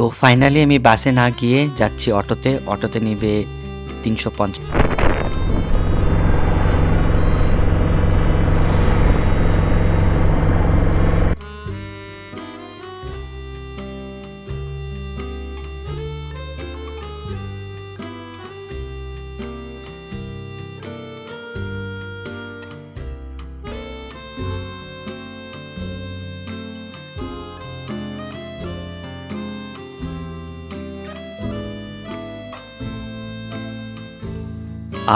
তো ফাইনালি আমি বাসে না গিয়ে যাচ্ছি অটোতে। অটোতে নিবে তিনশো পঞ্চাশ।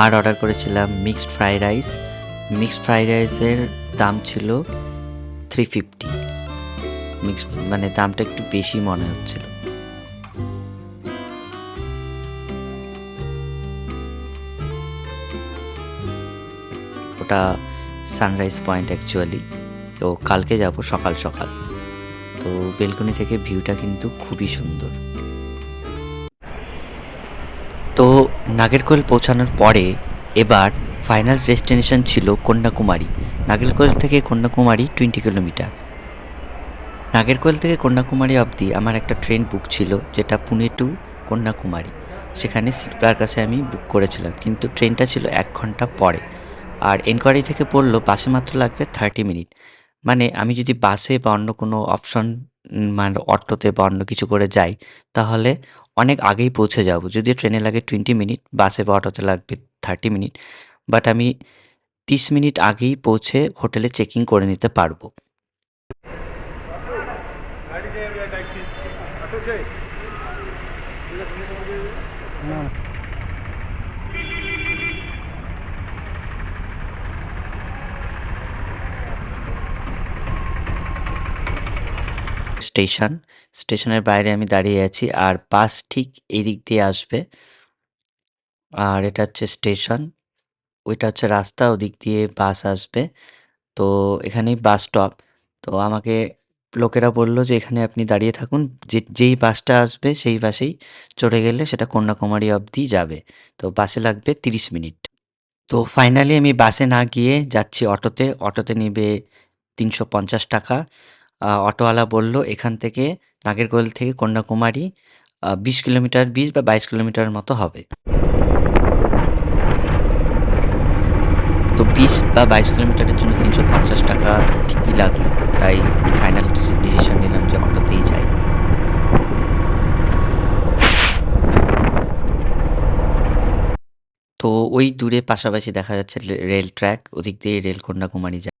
আর অর্ডার করেছিলাম mixed fried rice mixed fried রাইসের দাম ছিল থ্রি ফিফটি মিক্স মানে দামটা একটু বেশি মনে হচ্ছিল। ওটা সানরাইজ পয়েন্ট অ্যাকচুয়ালি তো কালকে যাব সকাল সকাল। তো বেলকনি থেকে ভিউটা কিন্তু খুবই সুন্দর। তো নাগেরকোয়েল পৌঁছানোর পরে এবার ফাইনাল ডেস্টিনেশন ছিল কন্যাকুমারী। নাগেরকোয়েল থেকে কন্যাকুমারী টোয়েন্টি কিলোমিটার। নাগেরকোয়েল থেকে কন্যাকুমারী অবধি আমার একটা ট্রেন বুক ছিল, যেটা পুনে টু কন্যাকুমারী। সেখানে সিটপার কাছে আমি বুক করেছিলাম, কিন্তু ট্রেনটা ছিল এক ঘণ্টা পরে। আর এনকোয়ারি থেকে পড়ল, বাসে মাত্র লাগবে থার্টি মিনিট মানে আমি যদি বাসে বা অন্য কোনো অপশন মানে অটোতে বা অন্য কিছু করে যাই, তাহলে অনেক আগেই পৌঁছে যাব। যদি ট্রেনে লাগে টোয়েন্টি মিনিট বাসে বা অটোতে লাগবে থার্টি মিনিট বাট আমি তিরিশ মিনিট আগেই পৌঁছে হোটেলে চেকিং করে নিতে পারব। স্টেশন স্টেশনের বাইরে আমি দাঁড়িয়ে আছি, আর বাস ঠিক এই দিক দিয়ে আসবে। আর এটা হচ্ছে স্টেশন ওইটা হচ্ছে রাস্তা, ওদিক দিয়ে বাস আসবে। তো এখানেই বাস স্টপ তো আমাকে লোকেরা বলল যে, এখানে আপনি দাঁড়িয়ে থাকুন। যে, যেই বাসটা আসবে, সেই বাসেই চড়ে গেলে সেটা কন্যাকুমারী অবধি যাবে। তো বাসে লাগবে তিরিশ মিনিট। তো ফাইনালি আমি বাসে না গিয়ে যাচ্ছি অটোতে। অটোতে নিবে তিনশো পঞ্চাশ টাকা। অটোওয়ালা বলল, এখান থেকে নাগেরকোল থেকে কন্যাকুমারী বিশ কিলোমিটার বিশ বা বাইশ কিলোমিটার মতো হবে। তো বিশ বা বাইশ কিলোমিটারের জন্য তিনশো পঞ্চাশ টাকা ঠিকই লাগল। তাই ফাইনাল ডিসিশন নিলাম যে অটোতেই যাই। তো ওই দূরে পাশাপাশি দেখা যাচ্ছে রেল ট্র্যাক ওদিক দিয়ে রেল কন্যাকুমারী যায়।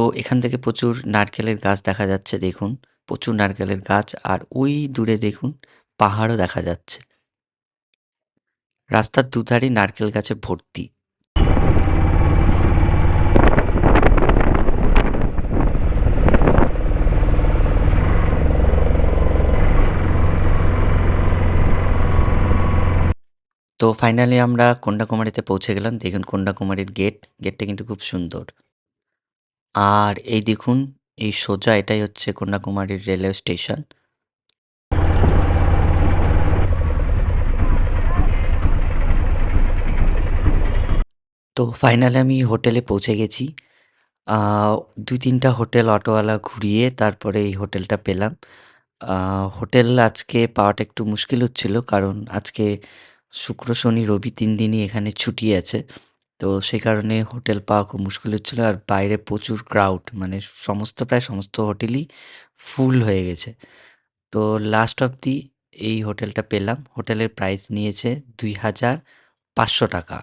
তো এখান থেকে প্রচুর নারকেলের গাছ দেখা যাচ্ছে, দেখুন। প্রচুর নারকেলের গাছ, আর ওই দূরে দেখুন, পাহাড়ও দেখা যাচ্ছে। রাস্তার দুধারে নারকেল গাছে ভর্তি। তো ফাইনালি আমরা কন্যাকুমারীতে পৌঁছে গেলাম। দেখুন, কন্যাকুমারীর গেট, গেটটা কিন্তু খুব সুন্দর। আর এই দেখুন, এই সোজা এটাই হচ্ছে কন্যাকুমারীর রেলওয়ে স্টেশন তো ফাইনালি আমি হোটেলে পৌঁছে গেছি। দুই তিনটা হোটেল অটোওয়ালা ঘুরিয়ে তারপরে এই হোটেলটা পেলাম। হোটেল আজকে পাওয়াটা একটু মুশকিল হচ্ছিল কারণ আজকে শুক্র, শনি, রবি তিন দিনই এখানে ছুটি আছে। তো সেই কারণে হোটেল পাওয়া খুব মুশকিল হচ্ছিল আর বাইরে প্রচুর ক্রাউড মানে সমস্ত, প্রায় সমস্ত হোটেলই ফুল হয়ে গেছে। তো লাস্ট অবধি এই হোটেলটা পেলাম। হোটেলের প্রাইস নিয়েছে দুই হাজার পাঁচশো টাকা।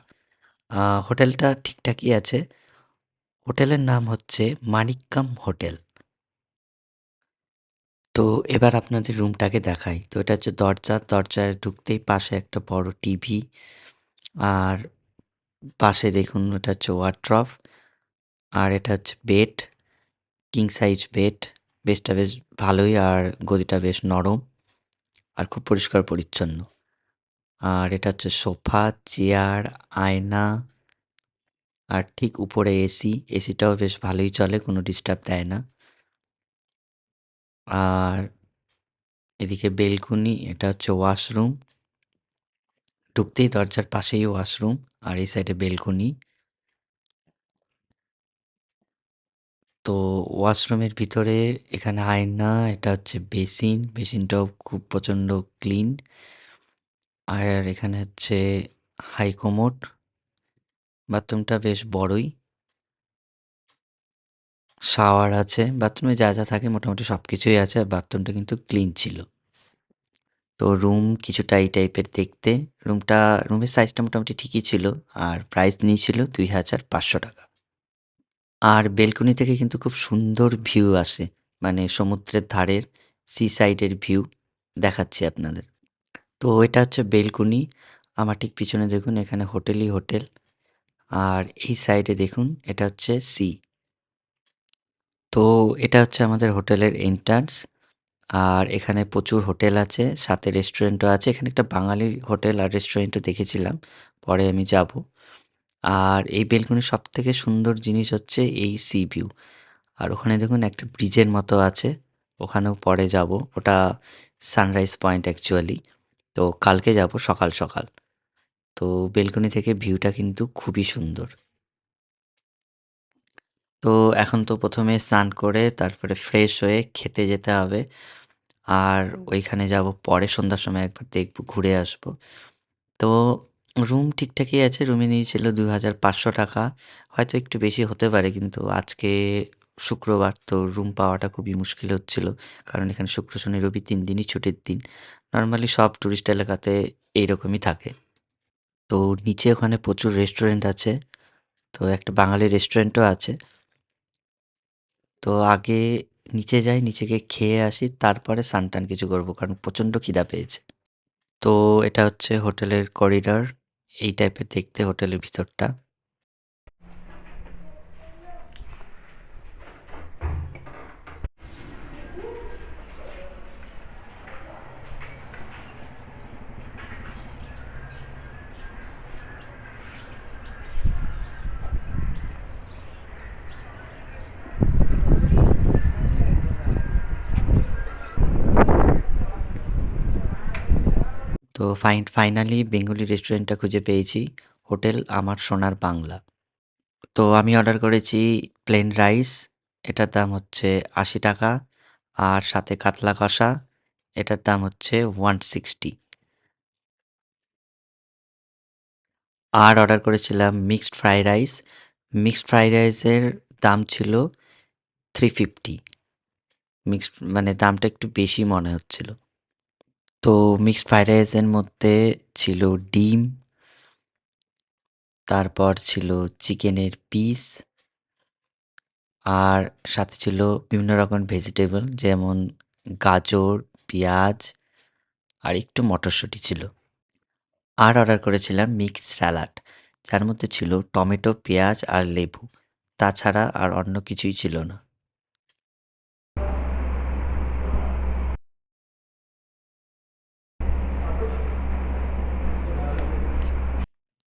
হোটেলটা ঠিকঠাকই আছে। হোটেলের নাম হচ্ছে মানিক্কাম হোটেল। তো এবার আপনাদের রুমটাকে দেখাই। তো এটা হচ্ছে দরজা। দরজায় ঢুকতেই পাশে একটা বড় টিভি। আর পাশে দেখুন এটা হচ্ছে ওয়ার্ড্রফ আর এটা হচ্ছে বেড কিং সাইজ বেড বেডটা বেশ ভালোই আর গদিটা বেশ নরম আর খুব পরিষ্কার পরিচ্ছন্ন। আর এটা হচ্ছে সোফা, চেয়ার, আয়না আর ঠিক উপরে এসি এসিটাও বেশ ভালোই চলে, কোনো ডিস্টার্ব দেয় না। আর এদিকে বেলকুনি, এটা হচ্ছে ওয়াশরুম ঢুকতেই দরজার পাশেই ওয়াশরুম আর এই সাইডে বেলকনি তো ওয়াশরুমের ভিতরে এখানে আয়না, এটা হচ্ছে বেসিন। বেসিনটাও খুব প্রচণ্ড ক্লিন। আর এখানে হচ্ছে হাই কমোড। বাথরুমটা বেশ বড়ই। শাওয়ার আছে। বাথরুমে যা, যা থাকে মোটামুটি সব কিছুই আছে। আর বাথরুমটা কিন্তু ক্লিন ছিল। তো রুম কিছুটা এই টাইপের দেখতে। রুমটা রুমের সাইজটা মোটামুটি ঠিকই ছিল। আর প্রাইস নিয়েছিল ৳২,৫০০ আর বেলকনি থেকে কিন্তু খুব সুন্দর ভিউ আসে। মানে সমুদ্রের ধারের সি সাইডের ভিউ দেখাচ্ছি আপনাদের। তো এটা হচ্ছে বেলকনি। আমার ঠিক পিছনে দেখুন এখানে হোটেলই হোটেল। আর এই সাইডে দেখুন এটা হচ্ছে সি। তো এটা হচ্ছে আমাদের হোটেলের এন্ট্রান্স। আর এখানে প্রচুর হোটেল আছে, সাথে রেস্টুরেন্টও আছে। এখানে একটা বাঙালির হোটেল আর রেস্টুরেন্টও দেখেছিলাম। পরে আমি যাব। আর এই বেলকনির সবথেকে সুন্দর জিনিস হচ্ছে এই সি ভিউ। আর ওখানে দেখুন একটা ব্রিজের মতো আছে। ওখানেও পরে যাব। ওটা সানরাইজ পয়েন্ট অ্যাকচুয়ালি। তো কালকে যাব সকাল, সকাল। তো বেলকনি থেকে ভিউটা কিন্তু খুবই সুন্দর। তো এখন তো ১ম এ স্নান করে তারপরে ফ্রেশ হয়ে খেতে যেতে হবে। আর ওইখানে যাব পরে সন্ধ্যার সময় একবার দেখব, ঘুরে আসব। তো রুম ঠিকঠাকই আছে। রুমে নিয়েছিল ৳২,৫০০ হয়তো একটু বেশি হতে পারে। কিন্তু আজকে শুক্রবার তো রুম পাওয়াটা খুবই মুশকিল হচ্ছিল। কারণ এখানে শুক্র, শনি, রবি ৩ দিনই ছুটির দিন। নরমালি সব টুরিস্ট এলাকাতে এইরকমই থাকে। তো নিচে ওখানে প্রচুর রেস্টুরেন্ট আছে। তো একটা বাঙালি রেস্টুরেন্টও আছে। তো আগে নিচে যাই, নিচে গিয়ে খেয়ে আসি। তারপরে স্নান-টান কিছু করব। কারণ প্রচণ্ড খিদা পেয়েছে। তো এটা হচ্ছে হোটেলের করিডর। এই টাইপের দেখতে হোটেলের ভিতরটা। তো ফাইন ফাইনালি বেঙ্গলি রেস্টুরেন্টটা খুঁজে পেয়েছি। হোটেল আমার সোনার বাংলা। তো আমি অর্ডার করেছি প্লেন রাইস। এটার দাম হচ্ছে ৳৮০ আর সাথে কাতলা কষা। এটার দাম হচ্ছে ৳160 আর অর্ডার করেছিলাম mixed fry rice. Mixed fry রাইসের দাম ছিল ৳350 মিক্সড মানে দামটা একটু বেশি মনে হচ্ছিল। তো মিক্সড ফ্রাইড রাইসের মধ্যে ছিল ডিম তারপর ছিল চিকেনের পিস আর সাথে ছিল বিভিন্ন রকম ভেজিটেবল যেমন গাজর, পেঁয়াজ আর একটু মটরশুঁটি ছিল। আর অর্ডার করেছিলাম মিক্সড স্যালাড যার মধ্যে ছিল টমেটো, পেঁয়াজ আর লেবু। তাছাড়া আর অন্য কিছুই ছিল না।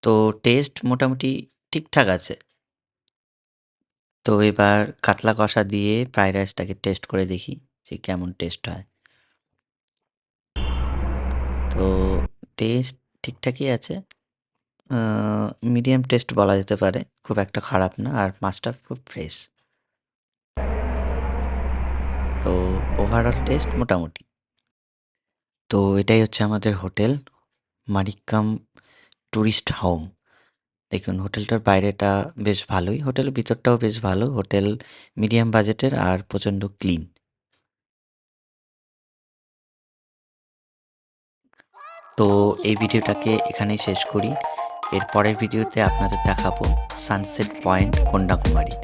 তো টেস্ট মোটামুটি ঠিকঠাক আছে। তো এবার কাতলা কষা দিয়ে ফ্রাইড রাইসটাকে টেস্ট করে দেখি যে কেমন টেস্ট হয়। তো টেস্ট ঠিকঠাকই আছে। মিডিয়াম টেস্ট বলা যেতে পারে। খুব একটা খারাপ না। আর মাছটা খুব ফ্রেশ। তো ওভারঅল টেস্ট মোটামুটি। তো এটাই হচ্ছে আমাদের হোটেল মানিককাম টুরিস্ট হোম। দেখুন, হোটেলটার বাইরেটা বেশ ভালোই। হোটেলের ভিতরটাও বেশ ভালো। হোটেল মিডিয়াম বাজেটের আর প্রচণ্ড ক্লিন। তো এই ভিডিওটাকে এখানেই শেষ করি। এর পরের ভিডিওতে আপনাদের দেখাবো সানসেট পয়েন্ট কন্যাকুমারীর।